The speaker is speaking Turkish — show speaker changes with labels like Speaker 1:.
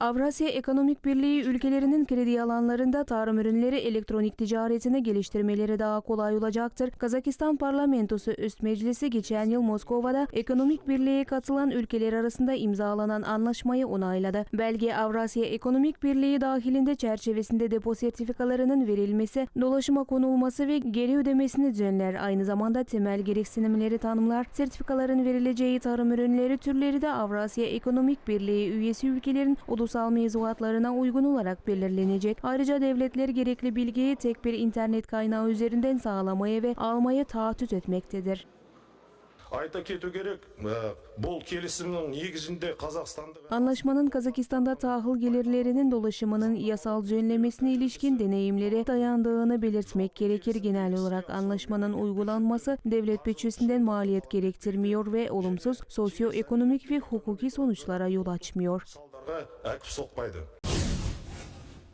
Speaker 1: Avrasya Ekonomik Birliği ülkelerinin kredi alanlarında tarım ürünleri elektronik ticaretini geliştirmeleri daha kolay olacaktır. Kazakistan Parlamentosu Üst Meclisi geçen yıl Moskova'da Ekonomik Birliği'ye katılan ülkeler arasında imzalanan anlaşmayı onayladı. Belge Avrasya Ekonomik Birliği dahilinde çerçevesinde depo sertifikalarının verilmesi, dolaşıma konulması ve geri ödemesini düzenler. Aynı zamanda temel gereksinimleri tanımlar. Sertifikaların verileceği tarım ürünleri türleri de Avrasya Ekonomik Birliği üyesi ülkelerin ulusal mevzuatlarına uygun olarak belirlenecek. Ayrıca devletler gerekli bilgiyi tek bir internet kaynağı üzerinden sağlamaya ve almaya taahhüt etmektedir.
Speaker 2: айта кету керек э, бұл келісімнің негізінде қазақстандық
Speaker 1: Anlaşmanın Kazakistan'da tahıl gelirlerinin dolaşımının yasal düzenlemesine ilişkin deneyimlere dayandığını belirtmek gerekir. Genel olarak anlaşmanın uygulanması devlet bütçesinden maliyet gerektirmiyor ve olumsuz sosyoekonomik ve hukuki sonuçlara yol açmıyor.
Speaker 2: ularga akib sokmaydi